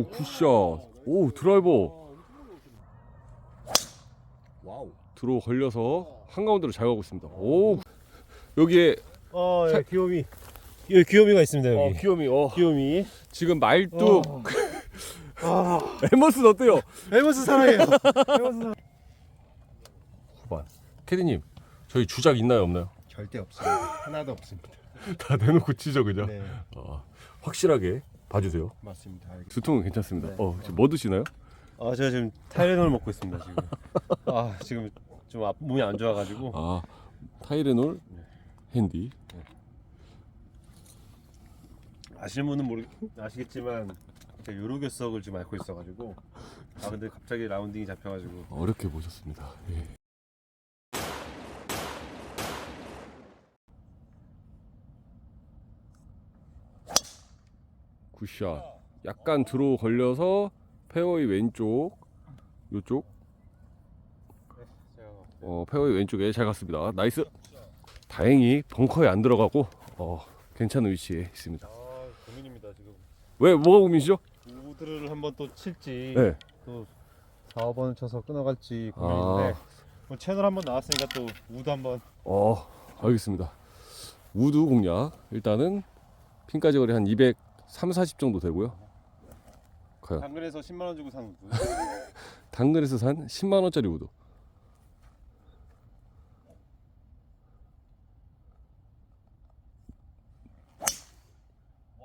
오, 굿샷. 오, 드라이버. 와우. 들어 걸려서 한가운데로 잘 가고 있습니다. 오, 여기에 어, 자- 예, 귀요미. 예, 귀요미가 있습니다 어, 여기. 귀요미. 어, 귀요미. 지금 말뚝. 어. 아, 에머슨 어때요? 에머스 사랑해요. 후반. 캐디님, 저희 주작 있나요, 없나요? 절대 없습니다. 하나도 없습니다. 다 내놓고 치죠, 그죠? 네, 어, 확실하게 봐주세요. 맞습니다. 알겠습니다. 두통은 괜찮습니다. 네. 어, 지금 뭐 드시나요? 아, 제가 지금 타이레놀 먹고 있습니다 지금. 아, 지금 좀 앞- 몸이 안 좋아가지고. 아, 타이레놀 핸디. 아시는 분은 모르 아시겠지만 제가 요로교석을 지금 앓고 있어가지고. 아, 근데 갑자기 라운딩이 잡혀가지고. 어렵게 보셨습니다. 예. 굿샷. 약간 들어 걸려서 페어웨이 왼쪽, 요쪽, 어, 페어웨이 왼쪽에 잘 갔습니다. 나이스. 다행히 벙커에 안 들어가고 어, 괜찮은 위치에 있습니다. 아, 고민입니다 지금. 왜 뭐가 고민이시죠? 우드를 한번 또 칠지. 네. 또 4, 5번을 쳐서 끊어갈지 고민인데 아, 뭐 채널 한번 나왔으니까 또 우드 한번 어, 알겠습니다. 우드 공략 일단은 핀까지 거리 한 200, 3, 40 정도 되고요. 과연 당근에서 10만 원 주고 산 우드 당근에서 산 10만 원짜리 우드.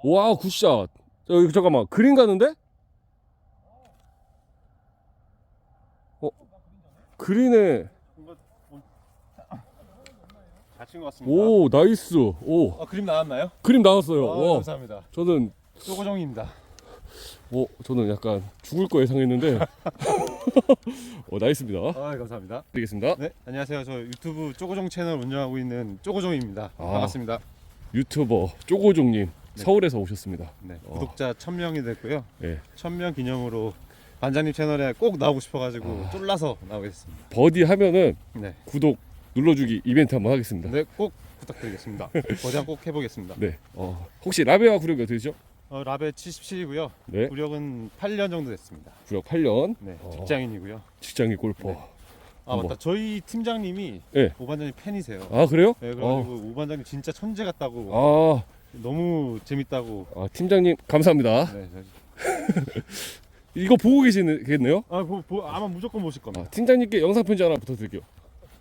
와 굿샷. 여기 잠깐만 그린 가는데? 어 그린에 다친 것 같습니다 오 나이스 오 아, 그림 나왔나요? 그림 나왔어요. 아, 와 감사합니다 저는 쪼고정입니다 어 저는 약간 죽을 거 예상했는데 어 나이스입니다. 아 감사합니다 드리겠습니다. 네 안녕하세요 저 유튜브 쪼고정 채널 운영하고 있는 쪼고정입니다 아. 반갑습니다 유튜버 쪼고종님 네. 서울에서 오셨습니다. 네, 어. 구독자 1000명이 됐고요 예. 1000명 기념으로 반장님 채널에 꼭 나오고 싶어가지고 아. 쫄라서 나오겠습니다 버디 하면은 네, 구독 눌러주기 이벤트 한번 하겠습니다. 네, 꼭 부탁드리겠습니다 거장 꼭 해보겠습니다 네. 어, 혹시 라베와 구력이 어떻게 되죠? 어, 라벨 77이고요 네. 구력은 8년 정도 됐습니다 구력 8년. 네, 어. 직장인이고요 직장인 골퍼. 네. 아. 맞다 저희 팀장님이 네. 오반장님 팬이세요 아 그래요? 네, 그래가지고 오반장님 진짜 천재 같다고 아, 너무 재밌다고 아, 팀장님 감사합니다. 네, 저- 이거 보고 계시겠네요? 아, 보, 보, 아마 무조건 보실 아, 겁니다 팀장님께 영상 편지 하나 부탁드릴게요.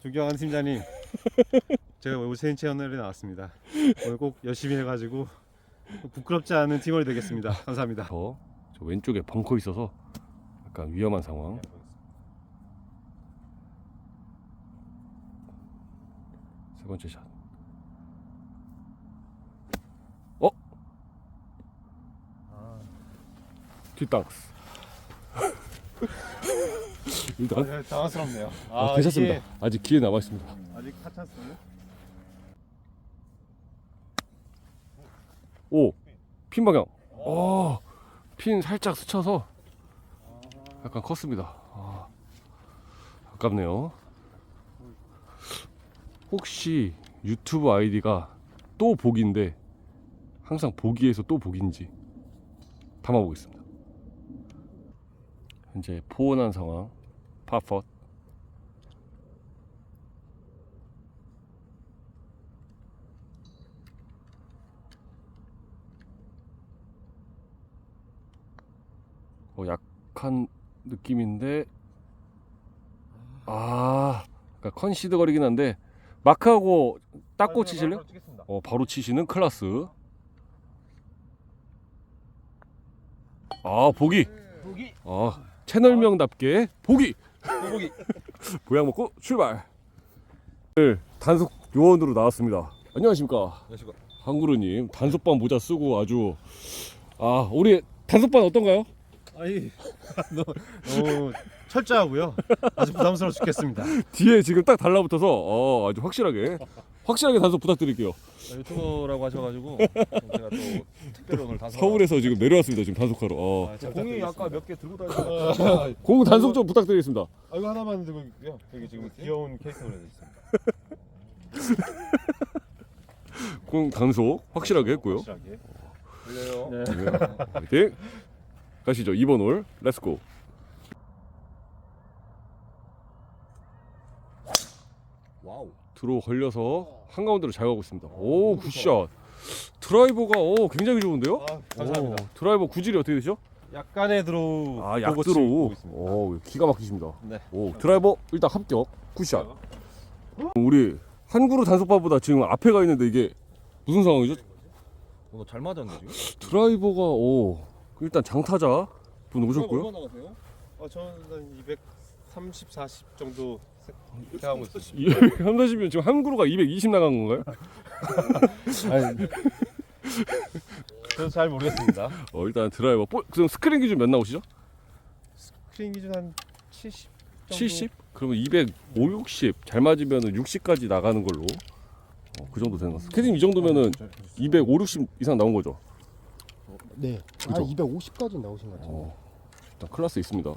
존경하는 팀장님 제가 오세인 채널에 나왔습니다 오늘 꼭 열심히 해가지고 부끄럽지 않은 팀원이 되겠습니다 감사합니다 저, 저 왼쪽에 벙커 있어서 약간 위험한 상황. 세 번째 샷. 어? 뒷땅스. 일단 아, 당황스럽네요 아, 괜찮습니다. 아직 기회 남아 있습니다. 이게 아직 하찬스요 오, 핀 방향. 어, 핀 살짝 스쳐서 약간 컸습니다. 아, 아깝네요. 혹시 유튜브 아이디가 또 복인데 항상 보기에서 또 복인지 담아보겠습니다. 현재 포원한 상황, 파펫. 어, 약한 느낌인데 아 그러니까 컨시드 거리긴 한데 마크하고 닦고 치실래요? 어 바로 치시는 클라스. 아 보기. 보기. 아 채널명답게 보기. 보기. 보약 먹고 출발. 오늘 단속 요원으로 나왔습니다. 안녕하십니까? 안녕하십니까. 한구루님 단속반 모자 쓰고 아주 아 우리 단속반 어떤가요? 아니 너무, 너무 철저하고요 아주 부담스러워 죽겠습니다 뒤에 지금 딱 달라붙어서 어, 아주 확실하게 확실하게 단속 부탁드릴게요. 유튜버라고 하셔가지고 제가 또 특별히 오늘 단속 서울에서 지금 내려왔습니다. 지금 단속하러. 어. 아, 제가 공이 아까 몇 개 들고 다니셨는데 공 단속 좀 부탁드리겠습니다. 아 이거 하나만 들고 있고요 여기 지금 귀여운 케이스로 해져 있습니다 공 단속 확실하게 했고요. 확실하게 네. 네. 화이팅. 가시죠. 2번 홀. 렛츠고. 와우. 들어 걸려서 한가운데로 잘 가고 있습니다. 오, 굿샷. 드라이버가 오, 굉장히 좋은데요? 아, 감사합니다. 오, 드라이버 구질이 어떻게 되죠? 약간의 드로우 아, 약드로. 오, 기가 막히십니다. 네. 오, 드라이버 일단 합격. 굿샷. 우리 한그루 단속바보다 지금 앞에 가 있는데 이게 무슨 상황이죠? 어, 너잘 맞았네 지금. 드라이버가 오, 일단 장타자 분 오셨고요. 나가세요? 어, 저는 한 230, 40 정도 생각하고 있어요. 이 함사시면 지금 한 그루가 220 나간 건가요? 아니, 저도 잘 모르겠습니다. 어, 일단 드라이버. 볼, 그럼 스크린 기준 몇 나오시죠? 스크린 기준 한 70 정도. 70? 그러면 205, 60. 잘 맞으면 60까지 나가는 걸로. 어, 그 정도 되는 거. 스케딩 이 정도면은 205, 60 이상 나온 거죠. 네. 아, 그죠? 250까지 나오신 것 같아요. 어, 일단 클라스 있습니다.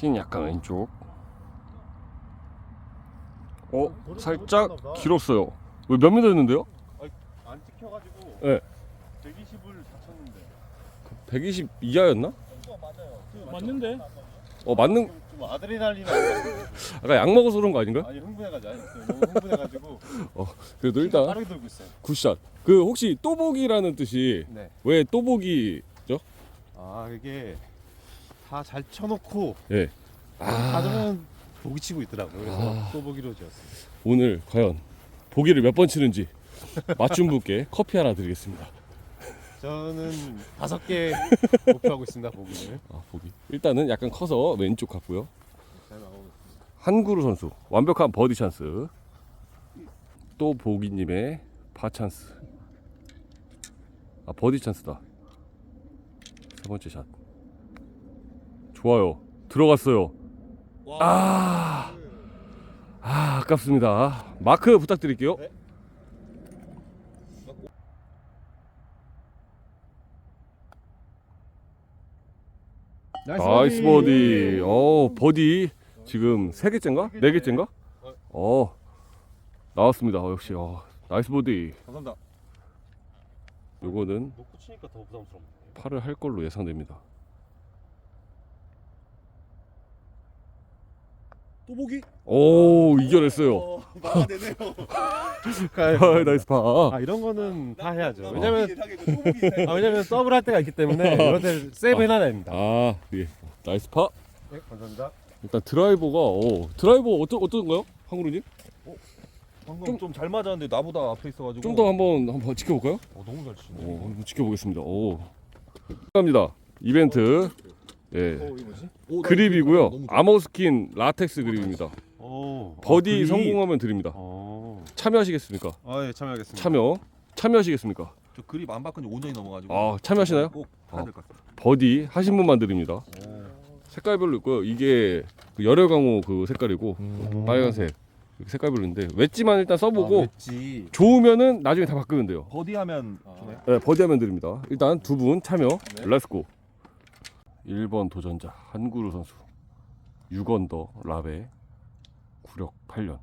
핀 약간 왼쪽. 어, 살짝 길었어요. 왜몇 미터 됐는데요? 안 찍혀가지고 네. 120을 다쳤는데 120 이하였나? 맞는데? 어, 맞는, 좀 아드레날린 아까 약 먹어서 그런 거 아닌가요? 아니 흥분해가지고 아니, 너무 흥분해가지고 그래도 일단 빠르게 돌고 있어요. 굿샷. 그 혹시 또보기라는 뜻이 네. 왜 또보기죠? 아 이게 다 잘 쳐놓고 예. 가져면 보기 치고 있더라고요. 그래서 아. 또 보기로 지었어요. 오늘 과연 보기를 몇 번 치는지 맞춘 분께 커피 하나 드리겠습니다. 저는 다섯 개 목표하고 있습니다. 보기를. 아, 보기. 일단은 약간 커서 왼쪽 같고요. 잘 나오고 있습니다. 한구루 선수 완벽한 버디 찬스. 또 보기님의 파 찬스. 아 버디 찬스다. 세 번째 샷. 좋아요. 들어갔어요. 아, 아 아깝습니다. 마크 부탁드릴게요. 네. 나이스 버디. 어 버디 지금 세 개째인가? 네 개째인가? 어 나왔습니다. 어, 역시 어, 나이스 버디. 감사합니다. 요거는 놓고 치니까 더 부담스럽네. 팔을 할 걸로 예상됩니다. 또 보기? 오 이겨냈어요. 막아내네요. 아, 나이스 파. 아 이런 거는 다 해야죠. 어. 왜냐면. 아, 왜냐면 서브를 할 때가 있기 때문에 이럴 때 세이브 해놔야 됩니다. 아 예. 나이스 파. 네, 감사합니다. 일단 드라이버가 오 드라이버 어떤 어떤가요, 황구루님? 방금 좀 잘 맞았는데 나보다 앞에 있어가지고. 좀 더 한번 한번 지켜볼까요? 어, 너무 잘 치네. 오 한번 지켜보겠습니다. 오. 감사합니다. 이벤트 예 어? 오, 그립이고요. 너무 좋아. 아머 스킨 라텍스 그립입니다. 오. 버디 아, 그립. 성공하면 드립니다. 어. 참여하시겠습니까? 아 예 참여하겠습니다. 참여 참여하시겠습니까? 저 그립 안 바꾼 지 5년이 넘어가지고. 아, 참여하시나요? 꼭 해야 될것 같습니다. 버디 하신 분만 드립니다. 색깔별로 있고요. 이게 그 열혈 강호 그 색깔이고 음. 빨간색 이렇게 색깔별로 있는데 웨지만 일단 써보고 지 좋으면은 나중에 다 바꾸면 돼요. 버디 하면 주네. 네, 버디하면 드립니다. 일단 두 분 참여. 네. 렛츠고. 1번 도전자 한구루 선수 6언더 라베 구력 8년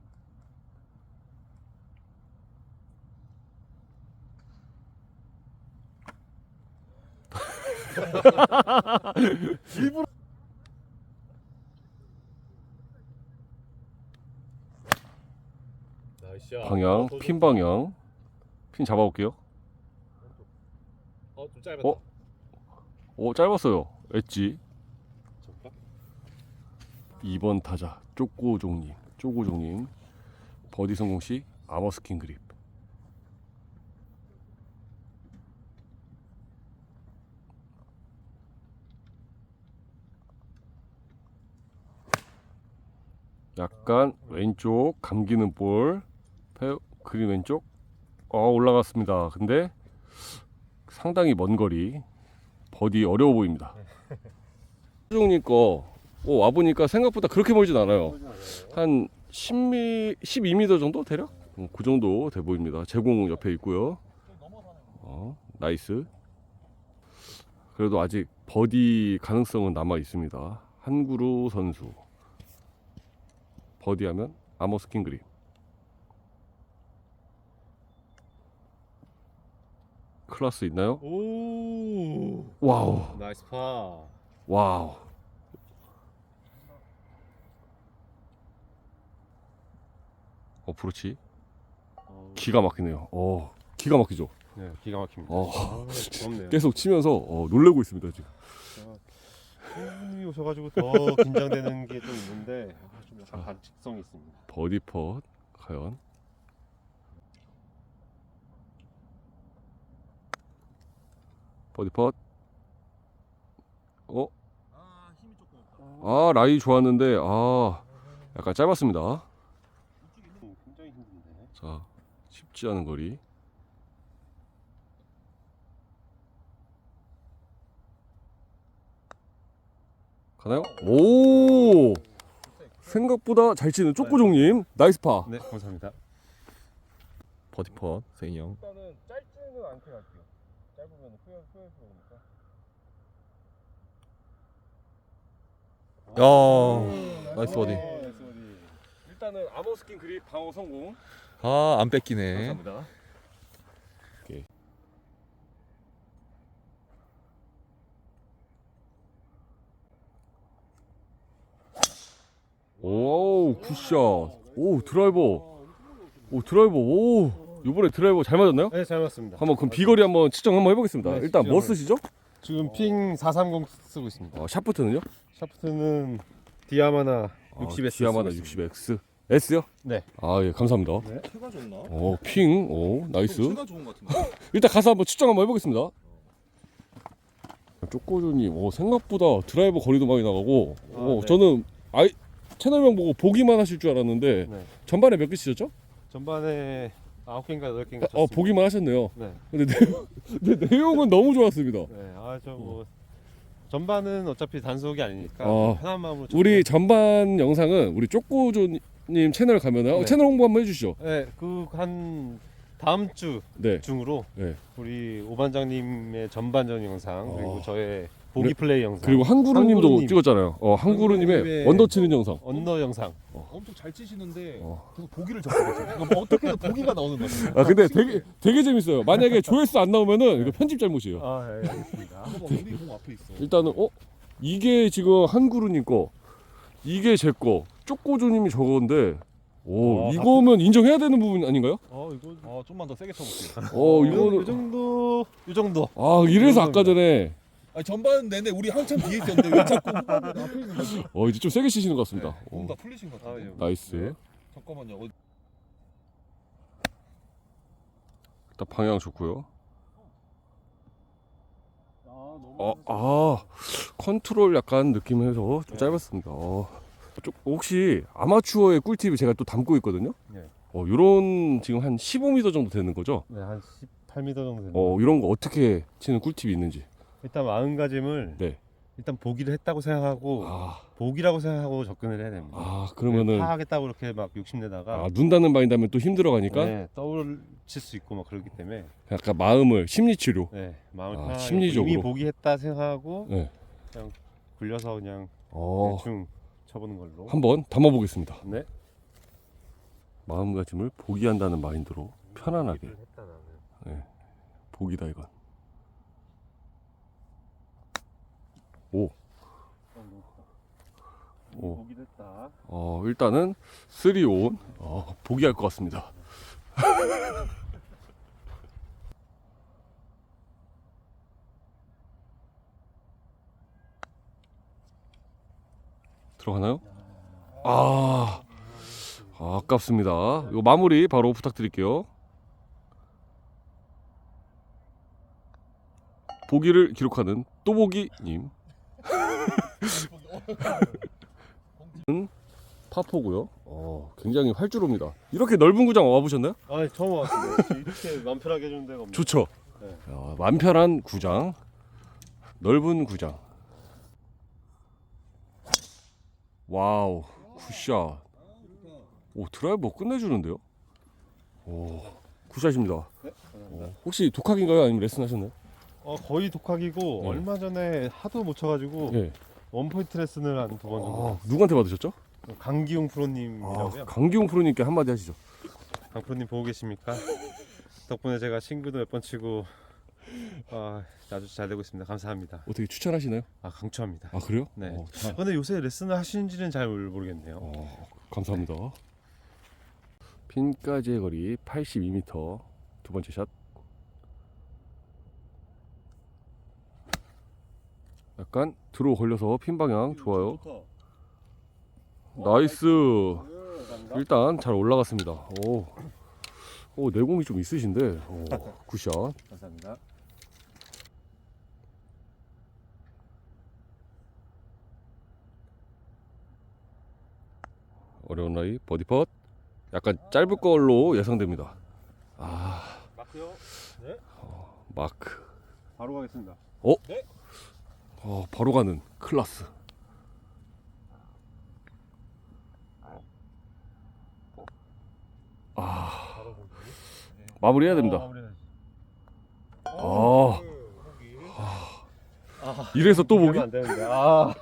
나이스. 방향 핀 방향 핀 잡아볼게요. 어좀 짧았다. 어? 오 짧았어요. 엣지. 잠깐. 2번 타자 쪼꼬종님 쪼고종님. 버디 성공 시 아머스킨 그립. 약간 왼쪽 감기는 볼. 페- 그린 왼쪽. 어 올라갔습니다. 근데 상당히 먼 거리. 버디 어려워 보입니다 조종님 거 어, 와보니까 생각보다 그렇게 멀진 않아요. 한 10미, 12m 정도 대략? 어, 그 정도 돼 보입니다. 제공 옆에 있고요. 어, 나이스. 그래도 아직 버디 가능성은 남아 있습니다. 한구루 선수. 버디하면 아머 스킨 그립. 클라스 있나요? 오. 와우. 나이스 파. 와우. 어프로치 어, 기가 막히네요. 어, 기가 막히죠. 네, 기가 막힙니다. 어, 아, 부럽네요. 계속 치면서 어, 놀래고 있습니다 지금. 손님이 오셔가지고 더 긴장되는 게 좀 있는데 아, 좀 약간 반칙성이 있습니다. 버디 펫 과연 버디 펫 어? 아 라이 좋았는데 아 약간 짧았습니다. 자 쉽지 않은 거리 가나요? 오 생각보다 잘 치는 쪼꼬종님 나이스 파 네, 감사합니다. 버디 펫 세이 형. 일단은 짧지는 않게 갈게요. 짧으면 후회 후회스러우니까. 야 나이스 버디. 일단은 아머스킨 그립 방어 성공 아 안 뺏기네. 감사합니다 오케이 오 굿샷 오 드라이버 오 드라이버 오 이번에 드라이버 잘 맞았나요? 네, 잘 맞습니다. 한번 그럼 비거리 한번 측정 한번 해보겠습니다 네, 일단 뭐 측정을. 쓰시죠? 지금 핑 430 쓰고 있습니다. 어, 샤프트는요? 샤프트는 디아마나 60S. 디아마나 60X S요? 네. 아 예 감사합니다 체가 좋나? 어 핑 오 나이스 체가 좋은 것 같은데. 일단 가서 한번 측정 한번 해보겠습니다. 쪼꼬조님, 오, 생각보다 드라이버 거리도 많이 나가고, 아, 오, 네. 저는 아이 채널명 보고 보기만 하실 줄 알았는데 네. 전반에 몇 개 치셨죠? 전반에 9개인가 8개인가 어, 보기만 하셨네요. 네. 근데 내용, 근데 내용은 너무 좋았습니다. 네. 아, 저 뭐 전반은 어차피 단속이 아니니까 어. 편한 마음으로 우리 전반 영상은 우리 쪼꼬조님 채널 가면은 어, 네. 채널 홍보 한번 해주시죠. 네, 그한 다음 주 네. 중으로 네. 우리 오반장님의 전반전 영상 그리고 어. 저의 보기 그래- 플레이 영상 그리고 한구루님도 한구루님. 찍었잖아요. 어, 한구루님의 한구루님의 원더 치는 영상. 언더 영상 엄청 잘 치시는데 어. 계속 보기를 접근했어요. 뭐 어떻게든 보기가 나오는 거죠. 아 근데 되게 되게 재밌어요. 만약에 조회수 안 나오면은 이거 편집 잘못이에요. 아, 예, 알겠습니다. 우리 공 앞에 있어. 일단은 어 이게 지금 한구루님 거 이게 제 거 쪼꼬조님이 저건데 오 아, 이거면 인정해야 되는 부분 아닌가요? 어, 이거 어 좀만 더 세게 쳐볼게요. 어 이 이거는 정도 이 정도 아 이래서 아까 전에 아니 전반 내내 우리 한참 뒤에 있었는데 왜 자꾸 후반에 앞에 있는 거지? 어 이제 좀 세게 치시는 것 같습니다. 몸 오, 다 풀리신 것 같은데. 아, 예. 나이스. 네. 잠깐만요. 어, 일단 방향 좋고요. 아 어, 아 컨트롤 약간 느낌에서 좀 짧았습니다. 어. 좀 혹시 아마추어의 꿀팁을 제가 또 담고 있거든요. 네. 어 요런 지금 한 15m 정도 되는 거죠. 네, 한 18m 정도 됩니다. 어 이런 거 어떻게 치는 꿀팁이 있는지. 일단 마음가짐을 네. 일단 보기를 했다고 생각하고 아, 보기라고 생각하고 접근을 해야 됩니다. 아 그러면은 파하겠다고 이렇게 막 욕심내다가 아, 눈 닫는 마인드 하면 또 힘들어 가니까 네, 떠올칠 수 있고 막 그렇기 때문에 약간 마음을 심리 치료. 네, 마음을 아, 편하게 심리적으로. 이미 보기 했다 생각하고 네. 굴려서 그냥 어, 대충 쳐보는 걸로. 한번 담아 보겠습니다. 네. 마음가짐을 포기한다는 마인드로 편안하게 보기를 했다 나는. 보기다 이건. 오, 오. 보기를 했다. 어 일단은 3온 어, 포기할 것 같습니다. 들어가나요? 아, 아 아깝습니다. 이거 마무리 바로 부탁드릴게요. 보기를 기록하는 또보기님. 은 파포고요. 어, 굉장히 활주로입니다. 이렇게 넓은 구장 와보셨나요? 아, 처음 왔습니다. 이렇게 마음 편하게 해주는 데가 없네. 좋죠. 네. 야, 만편한 구장, 넓은 구장. 와우, 굿샷. 오 드라이버 끝내주는데요? 오 굿샷입니다. 어, 혹시 독학인가요? 아니면 레슨 하셨나요? 어, 거의 독학이고 네. 얼마 전에 하도 못 쳐가지고 예. 원포인트 레슨을 한 두번 정도. 아, 누구한테 받으셨죠? 강기용 아, 프로님이라고요. 강기용 프로님께 한마디 하시죠. 강 프로님 보고 계십니까? 덕분에 제가 싱글도 몇 번 치고 아, 아주 잘 되고 있습니다. 감사합니다. 어떻게 추천하시나요? 아, 강추합니다. 아 그래요? 네. 어, 자- 근데 요새 레슨을 하시는지는 잘 모르겠네요. 어, 감사합니다. 핀까지의 거리 82m 두 번째 샷. 약간 들어 걸려서 핀 방향 좋아요. 나이스. 일단 잘 올라갔습니다. 오, 오 내공이 좀 있으신데. 오, 굿샷. 감사합니다. 어려운 라이 버디 펫. 약간 짧을 걸로 예상됩니다. 아 마크요. 마크. 바로 가겠습니다. 어, 바로 가는 클라스. 아, 마무리해야 됩니다. 아, 아. 이래서 또 보기 안 되는데. 아.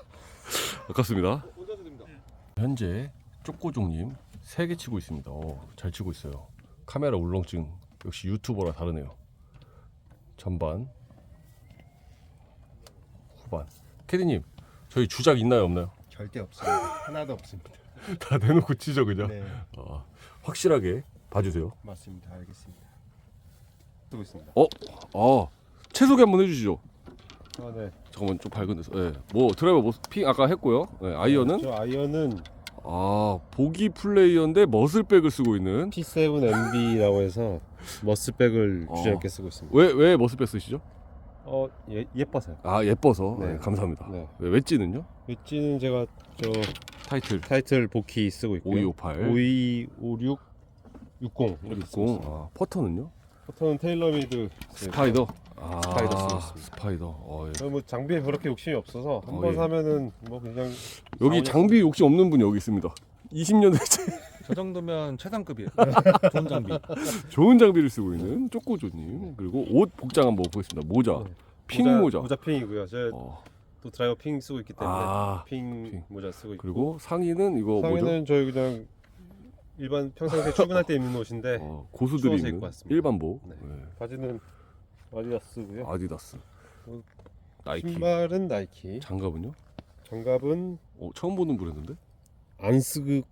아깝습니다. 현재 쪼꼬종님 세 개 치고 있습니다. 어, 잘 치고 있어요. 카메라 울렁증 역시 유튜버라 다르네요. 전반, 후반. 캐디님, 저희 주작 있나요 없나요? 절대 없습니다. 하나도 없습니다. 다 내놓고 치죠 그냥. 네, 아, 확실하게 봐주세요. 맞습니다. 알겠습니다. 쓰고 있습니다. 아, 채소개 한번 해주시죠. 아, 네. 잠깐만 좀 밝은 데서. 예. 뭐 드라이버 뭐, 핑 아까 했고요. 예, 아이언은 저 아이언은 아 보기 플레이어인데 머슬백을 쓰고 있는. P7MB라고 해서 머스백을 어. 주저앉게 쓰고 있습니다. 왜 왜 머슬백 쓰시죠? 어, 예, 예뻐서요. 아 예뻐서. 네. 네, 감사합니다. 네. 왜 웨지는요? 웨지는 제가 저 타이틀 타이틀 보키 쓰고 있고요. 5258 5256 60 이렇게 쓰고 60. 있습니다. 아, 퍼터는요? 포터는 테일러메이드 스파이더. 아, 스파이더 쓰고 있습니다. 스파이더. 어, 예. 저뭐 장비에 그렇게 욕심이 없어서 한 어, 번 예. 사면은 뭐 그냥 여기 장비 욕심 없는 분이 여기 있습니다. 20년 대체 저 정도면 최상급이에요. 좋은 장비. 좋은 장비를 쓰고 있는 쪼꼬조님 그리고 옷 복장 한번 보겠습니다. 모자, 네. 핑 모자. 모자 핑이고요. 제가 어, 또 드라이버 핑 쓰고 있기 때문에 아, 핑, 핑. 모자 쓰고 있고 그리고 상의는 이거 뭐죠? 상의는 저희 그냥 일반 평상시에 출근할 때 입는 옷인데 어, 고수들이 추워서 입는 입고 왔습니다. 일반복. 네. 네. 바지는 아디다스고요. 아디다스. 어, 나이키. 신발은 나이키. 장갑은요? 장갑은 어, 처음 보는 브랜드인데? 안스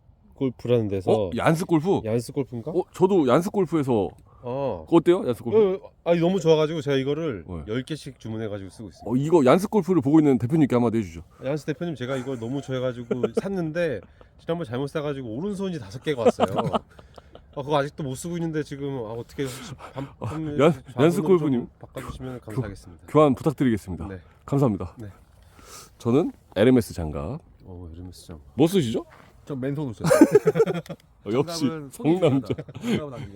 골프라는 데서 어, 얀스 골프. 얀스 골프인가? 어, 저도 얀스 골프에서 어. 그거 어때요? 얀스 골프? 어, 아니 너무 좋아가지고 제가 이거를 네. 10개씩 주문해가지고 쓰고 있습니다. 어, 이거 얀스 골프를 보고 있는 대표님께 한마디 해주죠. 얀스 대표님 제가 이걸 너무 좋아해가지고 샀는데 지난번 잘못 사가지고 오른손이 다섯 개가 왔어요. 아, 그거 아직도 못 쓰고 있는데 지금 아, 어떻게 얀- 좌우는 얀스 좀 골프님. 바꿔주시면 감사하겠습니다. 교 환 부탁드리겠습니다. 네. 감사합니다. 네. 저는 에르메스 장갑. 어 이러면서 좀뭐 쓰시죠? 전 맨손으로 써요. 어, 역시 손이 성남자. 중요하다. 안.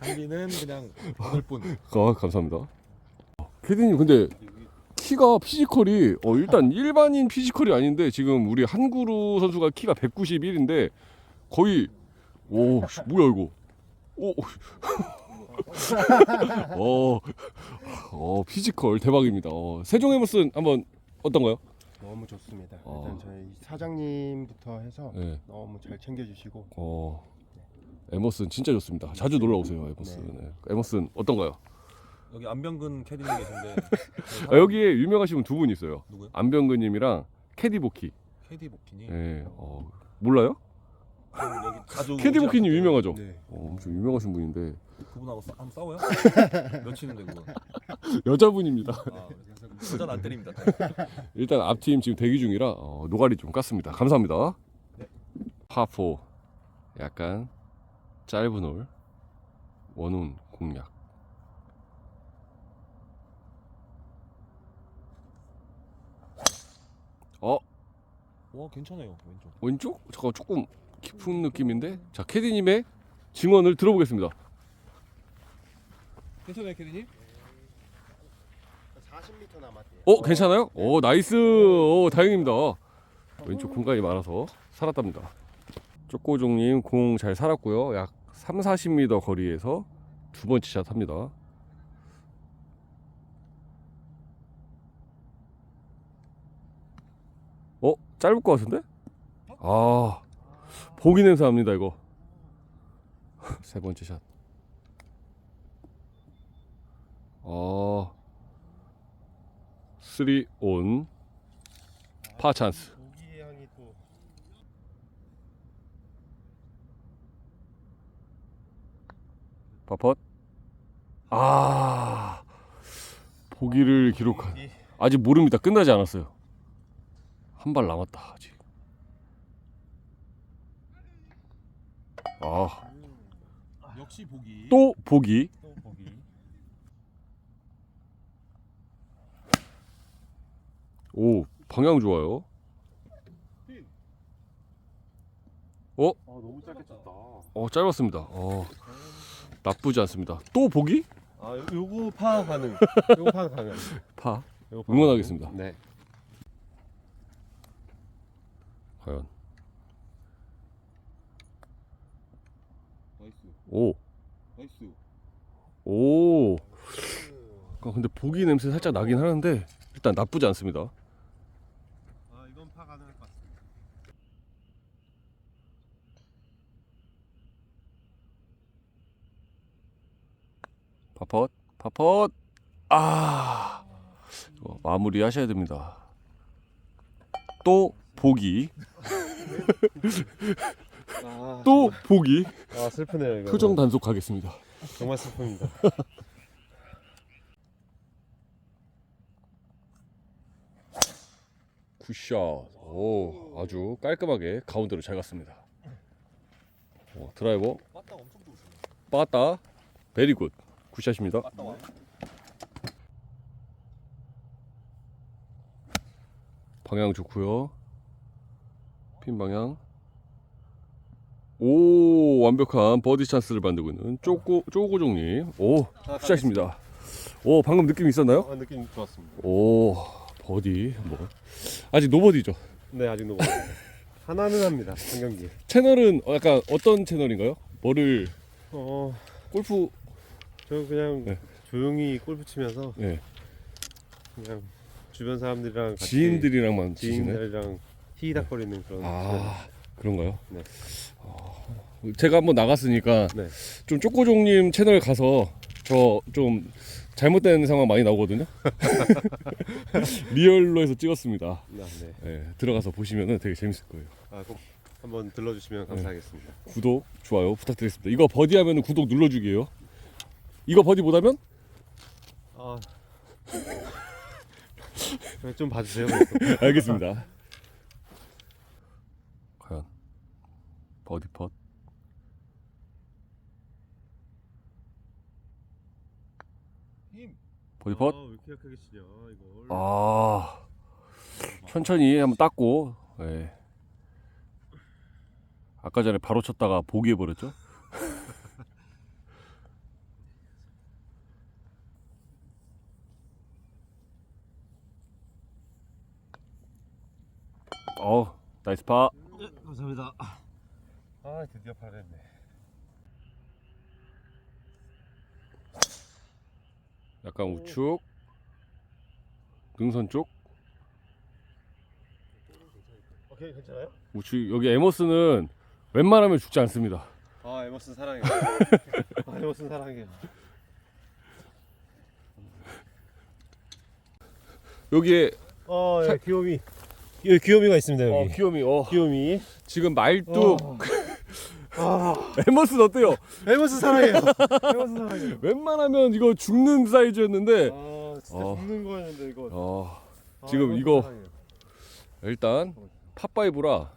장비는 그냥 받을 뿐. 아, 감사합니다. 캐디님 근데 키가 피지컬이 어, 일단 일반인 피지컬이 아닌데 지금 우리 한구루 선수가 키가 191인데 거의 오 씨, 뭐야 이거 오 어, 어 피지컬 대박입니다. 어, 세종 에머슨 한번 어떤가요? 너무 좋습니다. 어. 일단 저희 사장님부터 해서 네. 너무 잘 챙겨주시고 어 에머슨 진짜 좋습니다. 자주 놀러 오세요 에머슨. 네. 에머슨 어떤가요? 여기 안병근 캐디님 계신데 아, 여기에 유명하신 분 두 분 있어요. 누구요? 안병근님이랑 캐디보키. 캐디 복키니. 예, 어, 몰라요? 저는 여기 자주 캐디 오지 보키님 않기 유명하죠? 네. 어, 엄청 유명하신 분인데 그분하고 싸, 한번 싸워요? 몇 치는데 그거? 여자분입니다. 아, 여 자는 안 때립니다. 일단 앞팀 지금 대기 중이라 어, 노가리 좀 깠습니다. 감사합니다. 파4 약간 짧은 홀 원운 공략. 어 와 괜찮아요 왼쪽. 왼쪽? 잠깐 조금 깊은 느낌인데 자 캐디님의 증언을 들어보겠습니다. 괜찮아요 캐디님? 40m 남았대요. 어 괜찮아요? 오 나이스 오 다행입니다 왼쪽 공간이 많아서 살았답니다 쪼꼬종님 공 잘 살았고요 약 3, 40m 거리에서 두 번째 샷 합니다 어? 짧을 것 같은데? 아 보기 냄새 납니다 이거 세 번째 샷 어, 3온 파 찬스. 고기의 향이 또 파펫. 아, 보기를 기록한. 이- 아직 모릅니다. 끝나지 않았어요. 한 발 남았다 아직. 아, 역시 보기. 또 보기. 또 보기. 오, 방향 좋아요. 아 너무 짧게 쳤다. 어, 짧았습니다. 어, 나쁘지 않습니다. 또 보기? 아 요, 요거 파 가능. 요거 파 가능. 파. 요거 파 응원하겠습니다. 가능. 네. 과연. 나이스. 오, 나이스. 오. 아, 근데 보기 냄새 살짝 나긴 하는데 일단 나쁘지 않습니다. 아 이건 파 가능할 것 같습니다. 파펫, 파펫. 아, 이거 마무리 하셔야 됩니다. 또 보기, 아, 또 보기. 아 슬프네요 이거. 표정 단속하겠습니다. 정말 슬픕니다. 굿샷. 오, 아주 깔끔하게 가운데로 잘 갔습니다. 오, 드라이버 빠따 엄청 좋으시네. 빠따. 베리 굿. 굿샷입니다. 방향 좋고요. 핀 방향. 오 완벽한 버디 찬스를 만들고 있는 쪼고 쪼고종님. 오 굿샷입니다. 오 방금 느낌 있었나요? 아, 느낌 좋았습니다. 오 버디 뭐 아직 노버디죠. 네 아직 너무 하나는 합니다 한 경기. 채널은 어, 약간 어떤 채널인가요? 뭐를 어, 골프 저 그냥 네. 조용히 골프 치면서 네, 그냥 주변 사람들이랑 같이 지인들이랑만 치시네. 지인들이랑 히히닥거리는 그런. 아 그런가요? 네. 어, 제가 한번 나갔으니까 네. 좀 쪼꼬종님 채널 가서 저 좀 잘못된 상황 많이 나오거든요. 리얼로 해서 찍었습니다. 아, 네. 네, 들어가서 보시면 되게 재밌을 거예요. 아, 꼭 한번 들러주시면 감사하겠습니다. 구독, 좋아요 부탁드리겠습니다. 이거 버디하면 구독 눌러주기예요. 이거 버디 못하면 아, 네, 좀 봐주세요. 알겠습니다. 과연 버디 펫 힘. 버디 펫. 아, 왜 이렇게 약하게 치냐 이걸. 아 천천히 한번 닦고 예. 아까 전에 바로 쳤다가 보기해 버렸죠 어 나이스 파 감사합니다. 아, 드디어 파랬네. 약간 우측 능선 쪽 오케이, 괜찮아요? 우측 여기 에머스는 웬만하면 죽지 않습니다 아, 에머슨 사랑해. 아, 에머슨 사랑해. 여기에 어, 예, 귀요미. 여기 귀요미가 있습니다 어, 여기. 귀요미 어, 귀요미. 지금 말뚝 어. 아, 에머스 어때요? 에머슨 사랑해요. 에머슨 사랑해요. 웬만하면 이거 죽는 사이즈였는데 아, 진짜 어. 죽는 거였는데 이거. 어, 아, 지금 이거- 사랑해요. 일단 팝5라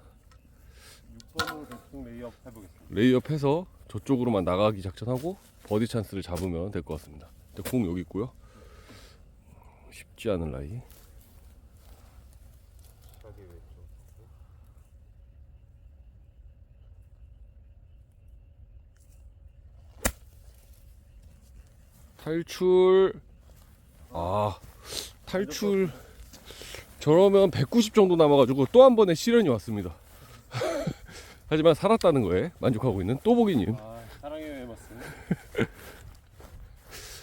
6번으로 대충 레이업 해보겠습니다. 레이업해서 저쪽으로만 나가기 작전하고 버디 찬스를 잡으면 될 것 같습니다. 근데 공 여기 있고요. 쉽지 않은 라이. 자기 왼쪽. 탈출. 아, 탈출. 저러면 190 정도 남아가지고 또 한 번의 시련이 왔습니다. 하지만 살았다는 거에 만족하고 있는 또보기님. 아, 사랑해요 에머슨.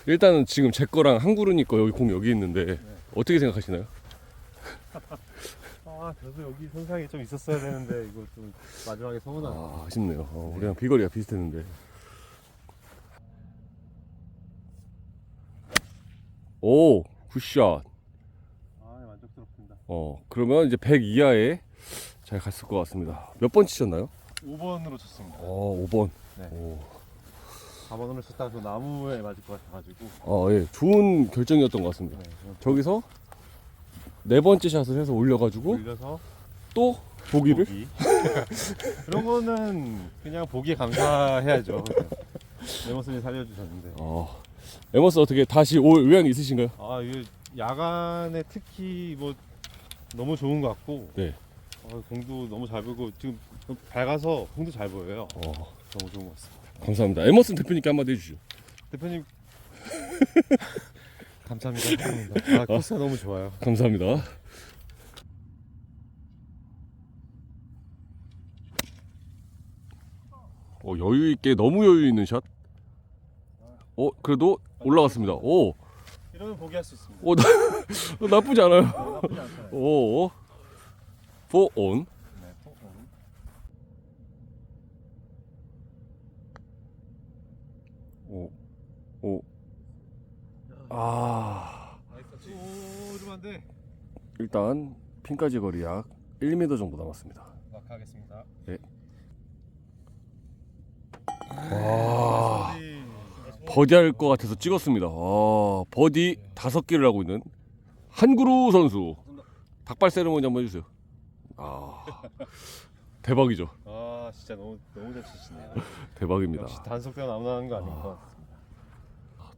일단은 지금 제 거랑 한구르니 거 여기 공 여기 있는데 어떻게 생각하시나요? 아, 저도 여기 손상이 좀 있었어야 되는데 이거 좀 마지막에 서운하네. 아, 아쉽네요. 어, 우리랑 비거리가 비슷했는데. 오 굿샷 아 만족스럽습니다. 어 그러면 이제 100 이하에 잘 갔을 것 같습니다 몇 번 치셨나요? 5번으로 쳤습니다. 어 5번 네. 오. 4번으로 쳤다가 그 나무에 맞을 것 같아가지고. 어, 예, 좋은 결정이었던 것 같습니다 네, 저기서 네 번째 샷을 해서 올려가지고 올려서 또 보기를 보기. 그런 거는 그냥 보기에 감사해야죠. 레모슨이 살려주셨는데. 어, 에머스 어떻게 다시 올 의향이 있으신가요? 아 이게 야간에 특히 뭐 너무 좋은 것 같고. 네. 어, 공도 너무 잘 보이고 지금 밝아서 공도 잘 보여요. 어, 너무 좋은 것 같습니다. 감사합니다 에머슨 대표님께 한마디 해주시죠 대표님 감사합니다. 감사합니다. 아 코스가 너무 좋아요. 감사합니다 어, 여유 있게 너무 여유 있는 샷. 어 그래도 올라갔습니다. 오, 이러면 보기 할 수 있습니다. 오 나, 나쁘지 않아요. 나쁘지 않잖아요. 오, 포 온. 네, 포- 오, 오. 아, 오, 이러면 안 돼. 일단 핀까지 거리 약 1m 정도 남았습니다. 마크하겠습니다. 와, 버디 할 것 같아서 찍었습니다. 아, 버디 다섯 개를 하고 있는 한구루 선수. 닭발 세레모니 한번 해주세요. 아, 대박이죠. 아 진짜 너무 너무 잘 치시네요. 대박입니다. 역시 단속대가 나무나는 거 아닌가.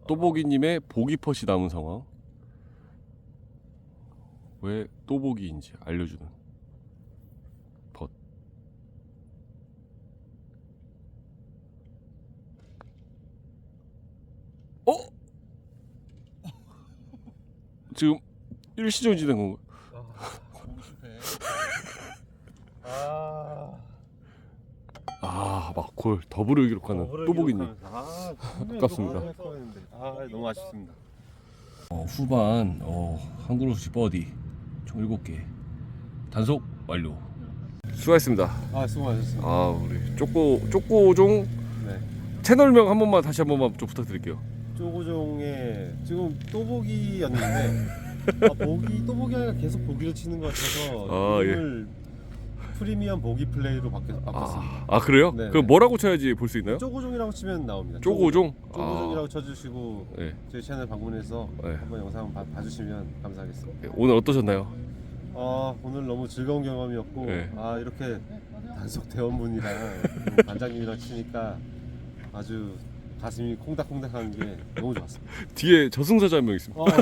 또보기님의 보기 퍼시 남은 상황. 왜 또보기인지 알려주는 벗. 어? 지금 일시정 지된 건가? 아. 아, 막골 더블을 기록하는 또보기님. 아, 아깝습니다. 아 너무 아쉽습니다. 어, 후반 어, 한그루시 버디 총 7개 단속 완료 수고하셨습니다 아 수고 많으셨습니다. 아 우리 쪼꼬 쪼꼬종 네. 채널명 한 번만 다시 한 번만 좀 부탁드릴게요 쪼고종의 지금 또보기였는데 아, 보기 또보기 아니라 계속 보기를 치는 것 같아서 아, 예. 프리미엄 보기 플레이로 바뀌, 바꿨습니다. 아, 아 그래요? 네, 그럼 네. 뭐라고 쳐야지 볼 수 있나요? 쪼고종이라고 치면 나옵니다. 쪼고종? 쪼고종이라고 아, 쳐주시고 네. 저희 채널 방문해서 네. 한번 영상 봐, 봐주시면 감사하겠습니다. 네, 오늘 어떠셨나요? 아 오늘 너무 즐거운 경험이었고 네. 아 이렇게 단속 대원분이랑 그리고 반장님이랑 치니까 아주 가슴이 콩닥콩닥하는 게 너무 좋았습니다. 뒤에 저승사자 한 명 있습니다 어,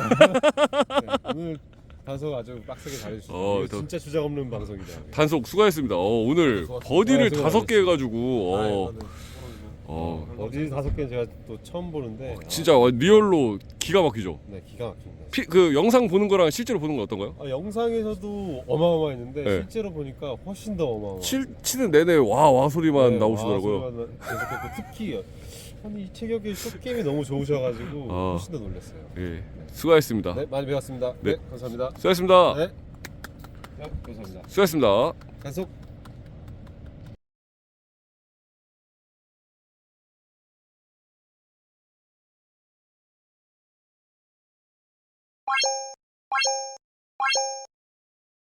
네, 오늘 단속 아주 빡세게 잘해주셨어요. 어, 이거 저- 진짜 주작 없는 방송이다. 단속 수고하셨습니다 어, 오늘 수고하셨습니다. 버디를 아, 다섯 개. 해가지고 어, 어, 어, 어디 다섯 개는 제가 또 처음 보는데 진짜 리얼로 기가 막히죠 아, 네 기가 막힙니다. 피, 그 영상 보는 거랑 실제로 보는 거 어떤가요? 아, 영상에서도 어마어마했는데 네. 실제로 보니까 훨씬 더 어마어마. 칠, 치는 내내 와 와 소리만 네, 나오시더라고요 계속했고 특히 아니 이 체격이 숏게임이 너무 좋으셔가지고 아. 훨씬 더 놀랐어요. 예, 수고하셨습니다. 네 많이 배웠습니다. 네. 네, 감사합니다. 수고하셨습니다. 네. 네, 감사합니다. 수고하셨습니다. 단속